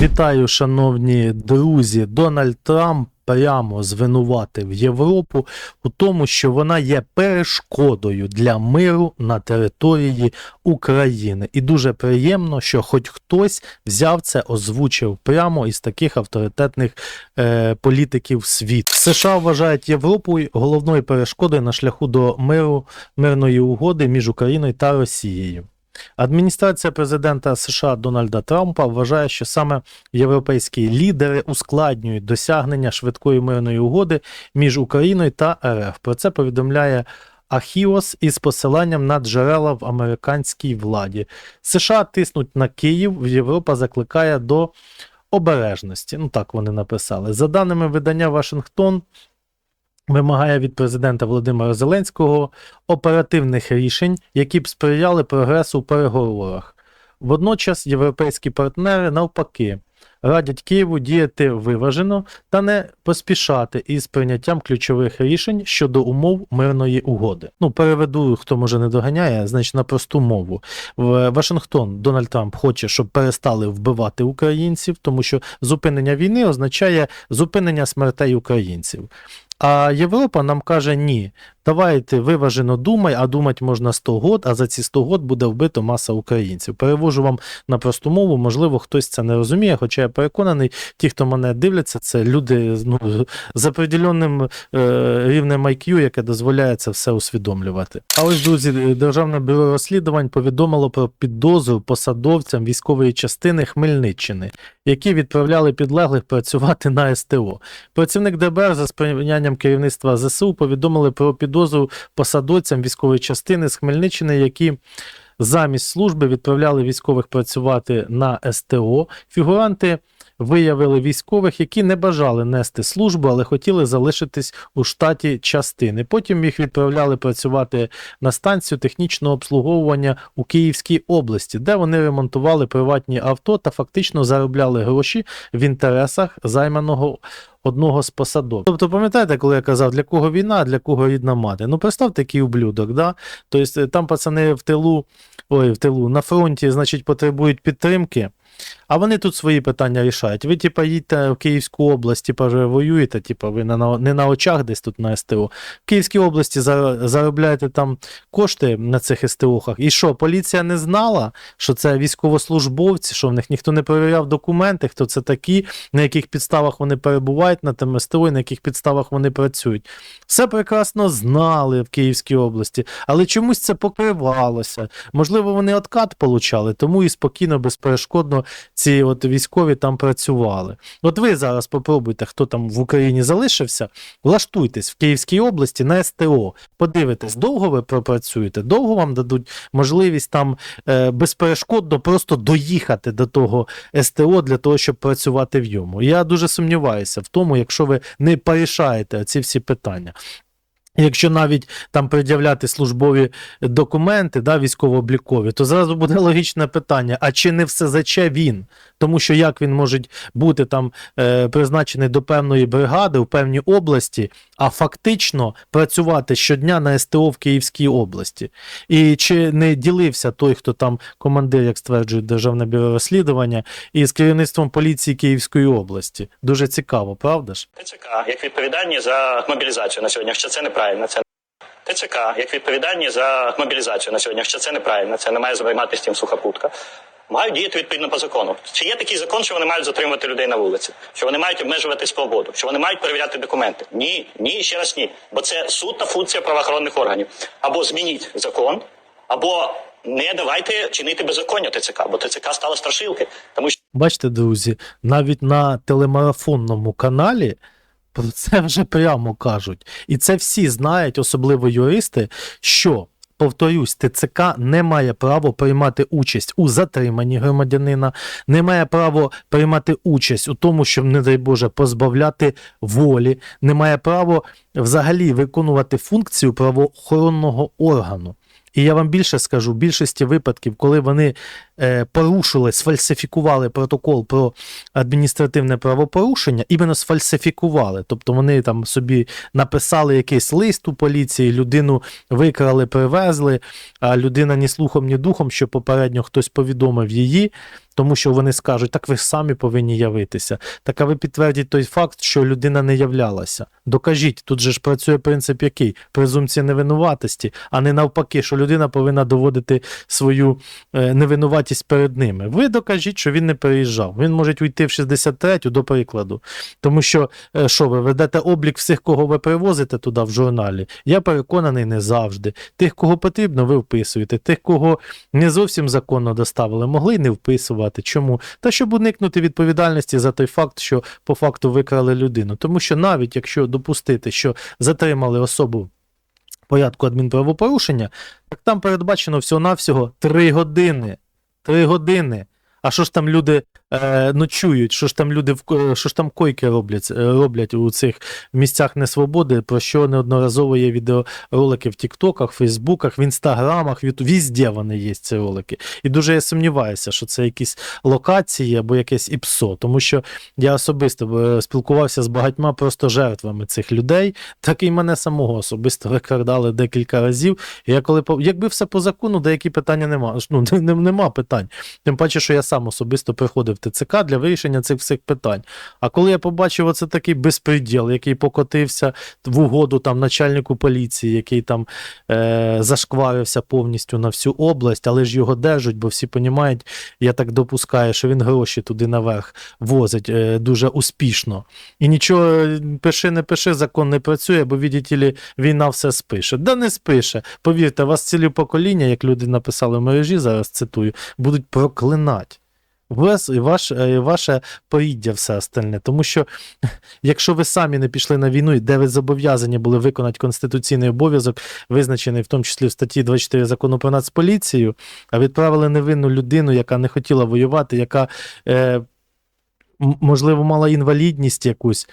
Вітаю, шановні друзі. Дональд Трамп прямо звинуватив Європу у тому, що вона є перешкодою для миру на території України. І дуже приємно, що хоч хтось взяв це, озвучив прямо із таких авторитетних е, політиків світу. США вважають Європу головною перешкодою на шляху до миру мирної угоди між Україною та Росією. Адміністрація президента США Дональда Трампа вважає, що саме європейські лідери ускладнюють досягнення швидкої мирної угоди між Україною та РФ. Про це повідомляє Ахіос із посиланням на джерела в американській владі. США тиснуть на Київ, Європа закликає до обережності. Ну так вони написали. За даними видання Вашингтон. Вимагає від президента Володимира Зеленського оперативних рішень, які б сприяли прогресу у переговорах. Водночас європейські партнери навпаки радять Києву діяти виважено та не поспішати із прийняттям ключових рішень щодо умов мирної угоди. Ну, переведу, хто може не доганяє, значить на просту мову. Вашингтон Дональд Трамп хоче, щоб перестали вбивати українців, тому що зупинення війни означає зупинення смертей українців. А Європа нам каже: ні, давайте виважено думай, а думати можна 100 год, а за ці 100 год буде вбито маса українців. Перевожу вам на просту мову, можливо, хтось це не розуміє, хоча я переконаний, ті, хто мене дивляться, це люди ну, з определенним е, рівнем IQ, яке дозволяє це все усвідомлювати. А ось, друзі, Державне бюро розслідувань повідомило про підозру посадовцям військової частини Хмельниччини, які відправляли підлеглих працювати на СТО. Працівник ДБР за сприянням керівництва ЗСУ повідомили про підозру посадовцям військової частини з Хмельниччини, які замість служби відправляли військових працювати на СТО. Фігуранти виявили військових, які не бажали нести службу, але хотіли залишитись у штаті частини. Потім їх відправляли працювати на станцію технічного обслуговування у Київській області, де вони ремонтували приватні авто та фактично заробляли гроші в інтересах займаного. Одного з посадок. Тобто, пам'ятаєте, коли я казав, для кого війна, для кого рідна мати? Ну, представ такий ублюдок, да? Тобто там пацани в тилу, ой, в тилу, на фронті, значить, потребують підтримки. А вони тут свої питання рішають. Ви, типа, їдьте в Київську область, типа, вже воюєте, типа, ви на, не на очах десь тут на СТО. В Київській області за- заробляєте там кошти на цих СТОхах. І що, поліція не знала, що це військовослужбовці, що в них ніхто не перевіряв документи, хто це такі, на яких підставах вони перебувають на тим СТО, і на яких підставах вони працюють. Все прекрасно знали в Київській області, але чомусь це покривалося. Можливо, вони откат получали, тому і спокійно, безперешкодно ці от військові там працювали. От ви зараз попробуйте, хто там в Україні залишився, влаштуйтесь в Київській області на СТО. Подивитесь, довго ви пропрацюєте, довго вам дадуть можливість там е, безперешкодно просто доїхати до того СТО для того, щоб працювати в йому. Я дуже сумніваюся в тому, якщо ви не порішаєте ці всі питання. Якщо навіть там пред'являти службові документи, да, військово-облікові, то зразу буде логічне питання: а чи не все заче він? Тому що як він може бути там е, призначений до певної бригади в певній області, а фактично працювати щодня на СТО в Київській області? І чи не ділився той, хто там командир, як стверджує Державне бюро розслідування, із керівництвом поліції Київської області? Дуже цікаво, правда ж? ТЦК як відповідальні за мобілізацію на сьогодні. Якщо це неправильно, це ТЦК як відповідальні за мобілізацію на сьогодні. Якщо це неправильно, це не має займатися тим сухопутка. Мають діяти відповідно по закону. Чи є такий закон, що вони мають затримувати людей на вулиці? Що вони мають обмежувати свободу? Що вони мають перевіряти документи? Ні, ні, ще раз ні. Бо це суд та функція правоохоронних органів. Або змініть закон, або не давайте чинити беззаконня ТЦК, бо ТЦК стала страшилки, тому що. Бачите, друзі, навіть на телемарафонному каналі про це вже прямо кажуть. І це всі знають, особливо юристи, що. Повторюсь, ТЦК не має права приймати участь у затриманні громадянина, не має права приймати участь у тому, щоб, не дай Боже, позбавляти волі, не має права взагалі виконувати функцію правоохоронного органу. І я вам більше скажу, в більшості випадків, коли вони е, порушили, сфальсифікували протокол про адміністративне правопорушення, іменно сфальсифікували. Тобто вони там собі написали якийсь лист у поліції, людину викрали, привезли, а людина ні слухом, ні духом, що попередньо хтось повідомив її. Тому що вони скажуть, так ви самі повинні явитися. Так а ви підтвердіть той факт, що людина не являлася. Докажіть, тут же ж працює принцип який? Презумпція невинуватості, а не навпаки, що людина повинна доводити свою е, невинуватість перед ними. Ви докажіть, що він не переїжджав. Він може уйти в 63-ю, до прикладу. Тому що, е, що ви ведете облік всіх, кого ви привозите туди в журналі. Я переконаний не завжди. Тих, кого потрібно, ви вписуєте. Тих, кого не зовсім законно доставили, могли не вписувати. Чому? Та щоб уникнути відповідальності за той факт, що по факту викрали людину. Тому що навіть якщо допустити, що затримали особу порядку адмінправопорушення, так там передбачено всього-навсього 3 години. 3 години. А що ж там люди е, ночують, що ж там люди в що ж там койки роблять, е, роблять у цих місцях несвободи, про що неодноразово є відеоролики в Тіктоках, Фейсбуках, в інстаграмах, в Ютуб. Візде вони є ці ролики. І дуже я сумніваюся, що це якісь локації або якесь ІПСО, тому що я особисто е, спілкувався з багатьма просто жертвами цих людей, так і мене самого особисто викрадали декілька разів. Я коли якби все по закону, деякі питання нема. Ну, не- нема питань. Тим паче, що я сам особисто приходив ТЦК для вирішення цих всіх питань. А коли я побачив оце такий безпреділ, який покотився в угоду там начальнику поліції, який там е, зашкварився повністю на всю область, але ж його держать, бо всі розуміють, я так допускаю, що він гроші туди наверх возить е, дуже успішно. І нічого пиши, не пиши, закон не працює, бо видите війна все спише. Да не спише. Повірте, вас цілі покоління, як люди написали в мережі, зараз цитую, будуть проклинати. Вас, і ваш, е, ваше поріддя все остальне. Тому що якщо ви самі не пішли на війну, і де ви зобов'язані були виконати конституційний обов'язок, визначений в тому числі в статті 24 закону про нацполіцію, а відправили невинну людину, яка не хотіла воювати, яка, е, можливо, мала інвалідність якусь,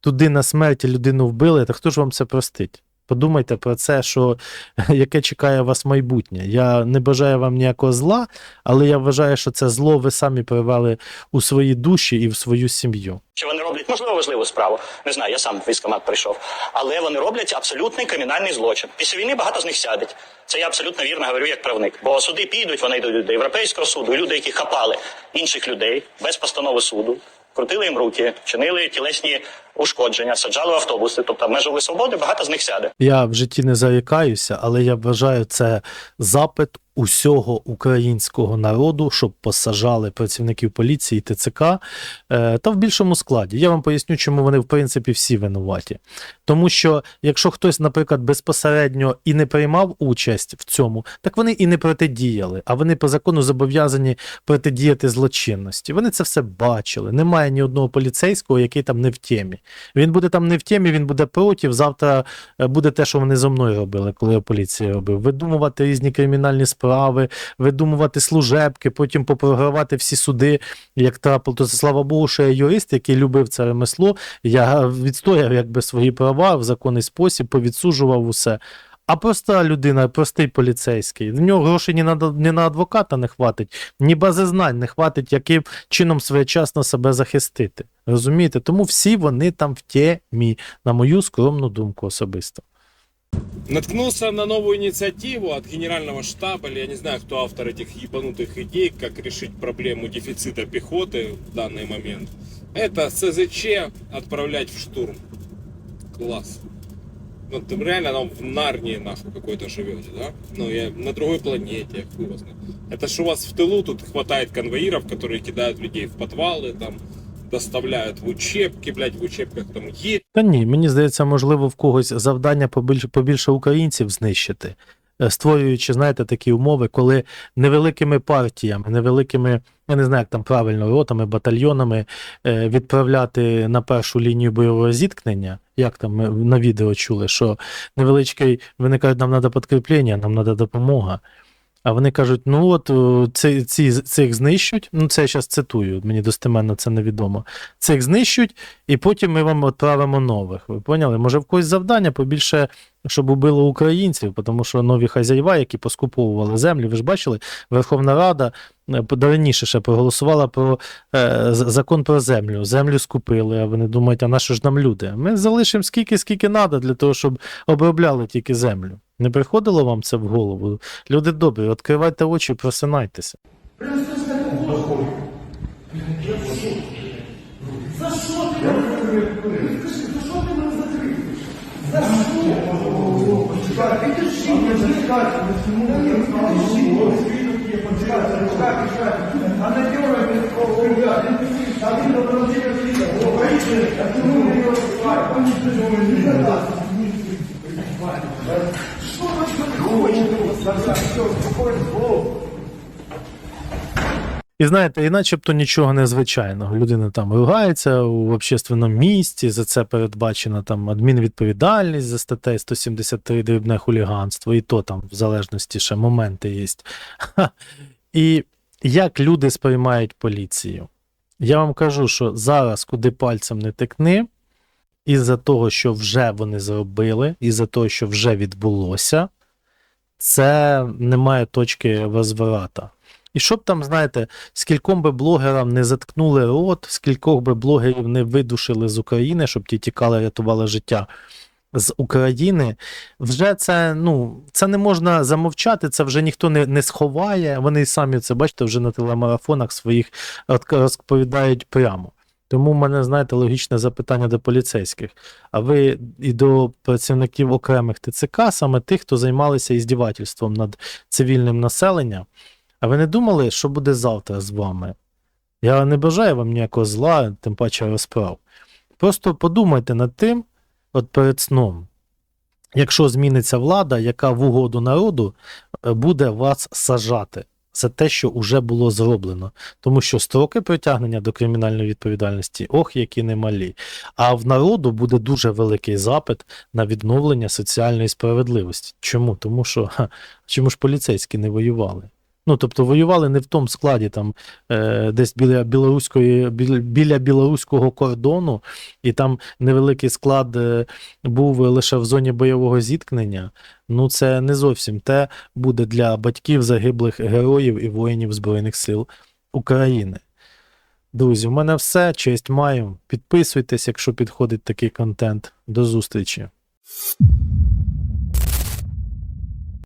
туди на смерть людину вбили, то хто ж вам це простить? Подумайте про це, що яке чекає вас майбутнє. Я не бажаю вам ніякого зла, але я вважаю, що це зло ви самі привели у свої душі і в свою сім'ю. Що вони роблять, можливо, важливу справу. Не знаю, я сам в військкомат прийшов. Але вони роблять абсолютний кримінальний злочин. Після війни багато з них сядуть. Це я абсолютно вірно говорю як правник. Бо суди підуть, вони йдуть до Європейського суду, люди, які хапали інших людей без постанови суду, крутили їм руки, чинили тілесні ушкодження, саджали в автобуси, тобто обмежували свободи, багато з них сяде. Я в житті не заїкаюся, але я вважаю це запит усього українського народу, щоб посажали працівників поліції, ТЦК е, та в більшому складі. Я вам поясню, чому вони в принципі всі винуваті. Тому що якщо хтось, наприклад, безпосередньо і не приймав участь в цьому, так вони і не протидіяли, а вони по закону зобов'язані протидіяти злочинності. Вони це все бачили. Немає ні одного поліцейського, який там не в темі. Він буде там не в темі, він буде проти. Завтра е, буде те, що вони зо мною робили, коли я поліції робив. Видумувати різні кримінальні справи, видумувати служебки, потім попрогравати всі суди, як трапило. То слава Богу, що я юрист, який любив це ремесло. Я відстояв якби свої права в законний спосіб, повідсуджував усе. А проста людина, простий поліцейський, в нього грошей ні на, ні на адвоката не хватить, ні бази знань не хватить, яким чином своєчасно себе захистити. Розумієте? Тому всі вони там в темі, на мою скромну думку особисто. Наткнулся на новую инициативу от генерального штаба, или я не знаю, кто автор этих ебанутых идей, как решить проблему дефицита пехоты в данный момент. Это СЗЧ отправлять в штурм. Класс. Ну, ты реально там в Нарнии нахуй какой-то живете, да? Ну, я на другой планете, хуй вас знает. Это ж у вас в тылу тут хватает конвоиров, которые кидают людей в подвалы, там, доставляют в учебки, блядь, в учебках там есть. Та ні, мені здається, можливо, в когось завдання побільше, побільше українців знищити, е, створюючи, знаєте, такі умови, коли невеликими партіями, невеликими, я не знаю, як там правильно, ротами, батальйонами е, відправляти на першу лінію бойового зіткнення. Як там ми на відео чули, що невеличкий, вони кажуть, нам треба підкріплення, нам треба допомога. А вони кажуть: ну от ці, ці, цих знищують. Ну, це я зараз цитую, мені достеменно це невідомо. Цих знищують, і потім ми вам відправимо нових. Ви поняли? Може, в когось завдання побільше, щоб убило українців, тому що нові хазяїва, які поскуповували землю, ви ж бачили, Верховна Рада е, раніше ще проголосувала про е, закон про землю. Землю скупили, а вони думають, а на що ж нам люди? Ми залишимо скільки, скільки треба для того, щоб обробляли тільки землю. Не приходило вам це в голову? Люди добрі, відкривайте очі, просинайтеся. За ти ти мене закрив? За не зачекайте, не цьому, не знаю, Що ви хочете? Все, спокойно, слово. І знаєте, і начебто нічого незвичайного. Людина там ругається у общественному місці, за це передбачена там адмінвідповідальність за статтею 173 дрібне хуліганство, і то там в залежності ще моменти є. І як люди сприймають поліцію? Я вам кажу, що зараз, куди пальцем не тикни, із-за того, що вже вони зробили, із-за того, що вже відбулося, це немає точки возврата. І щоб там, знаєте, скільком би блогерам не заткнули рот, скількох би блогерів не видушили з України, щоб ті тікали, рятували життя з України, вже це, ну, це не можна замовчати, це вже ніхто не, не сховає. Вони самі це бачите, вже на телемарафонах своїх розповідають прямо. Тому в мене, знаєте, логічне запитання до поліцейських. А ви і до працівників окремих ТЦК, саме тих, хто займалися іздівательством над цивільним населенням. А ви не думали, що буде завтра з вами? Я не бажаю вам ніякого зла, тим паче розправ. Просто подумайте над тим, от перед сном, якщо зміниться влада, яка в угоду народу е, буде вас сажати за те, що вже було зроблено. Тому що строки притягнення до кримінальної відповідальності, ох, які немалі. А в народу буде дуже великий запит на відновлення соціальної справедливості. Чому? Тому що ха, чому ж поліцейські не воювали? Ну, тобто воювали не в тому складі, там е, десь біля білоруської, біля, біля білоруського кордону, і там невеликий склад е, був лише в зоні бойового зіткнення. Ну, це не зовсім те буде для батьків загиблих героїв і воїнів Збройних сил України. Друзі, в мене все. Честь маю. Підписуйтесь, якщо підходить такий контент. До зустрічі.